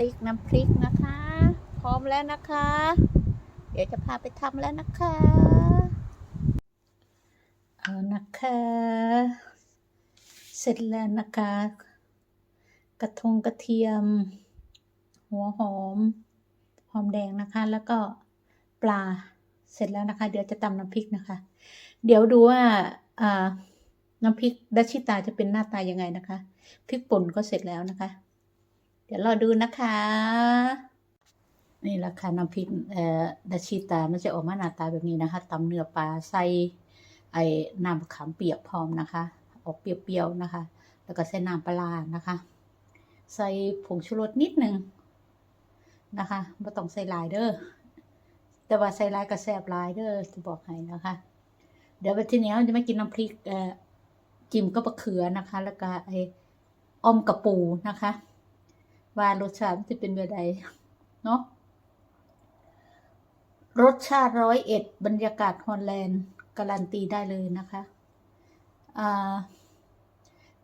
พริกน้ำพริกนะคะ พร้อมแล้วนะคะ เดี๋ยวจะพาไปทำแล้วนะคะ เอานะคะ เสร็จแล้วนะคะ กระทงกระเทียม หัวหอม หอมแดงนะคะ แล้วก็ปลาเสร็จแล้วนะคะ เดี๋ยวจะตำน้ำพริกนะคะ เดี๋ยวดูว่าอ่าน้ำพริกดัชชิตาจะเป็นหน้าตายังไงนะคะ พริกป่นก็เสร็จแล้วนะคะ เดี๋ยวรอดูนะคะ นี่แหละค่ะน้ำพริกเอ่อดัชชิตา มันจะออกมาหน้าตาแบบนี้นะคะตำเนื้อปลาใส่ไอ้น้ำขามเปียกพร้อมนะคะ ออกเปรี้ยวๆนะคะ แล้วก็ใส่น้ำปลานะคะ ใส่ผงชูรสนิดหนึ่งนะคะไม่ต้องใส่ลายเด้อแต่ว่าใส่ลายก็แซ่บลายเด้อจะบอกให้นะคะ เดี๋ยววันที่นี้เราจะมากินน้ำพริกเอ่อจิ้มก็บะเขือนะคะ แล้วก็ไอ้ออมกระปูนะคะ ว่ารสชาติจะเป็นแบบใดเนาะรสชาติร้อยเอ็ดบรรยากาศฮอลแลนด์การันตีได้เลยนะคะอ่า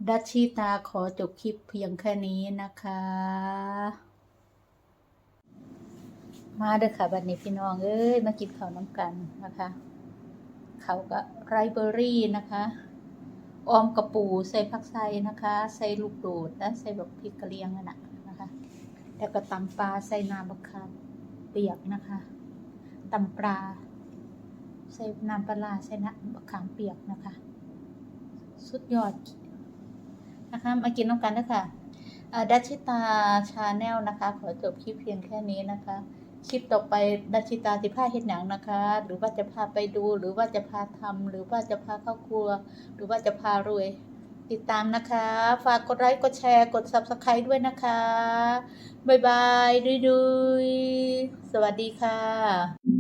ดัชชีตาขอจบคลิปเพียงแค่นี้นะคะ มาเด้อค่ะบัดนี้พี่น้องเอ้ยมากินข้าวน้ำกันนะคะเขาก็ไรเบอรี่นะคะออมกระปูใส่ผักไซนะคะ ใส่ลูกโดดและใส่แบบพริกกระเลียงนั่นนะนะ แล้วก็ตำปลาใส่น้ำมะขามเปียกนะคะตำปลาใส่น้ำปลาใส่น้ำมะขามเปียกนะคะ สุดยอดนะคะ มากินน้ำกันนะคะดัชชิตาชาแนลนะคะ ขอจบคลิปเพียงแค่นี้นะคะ คลิปต่อไปดัชชิตาสิพาเห็นหนังนะคะ หรือว่าจะพาไปดู หรือว่าจะพาทำหรือว่าจะพาเข้าครัว หรือว่าจะพารวย ติดตามนะคะ ฝากกดไลค์ กดแชร์ กด subscribe ด้วยนะคะ บ๊ายบายดุยดุยสวัสดีค่ะ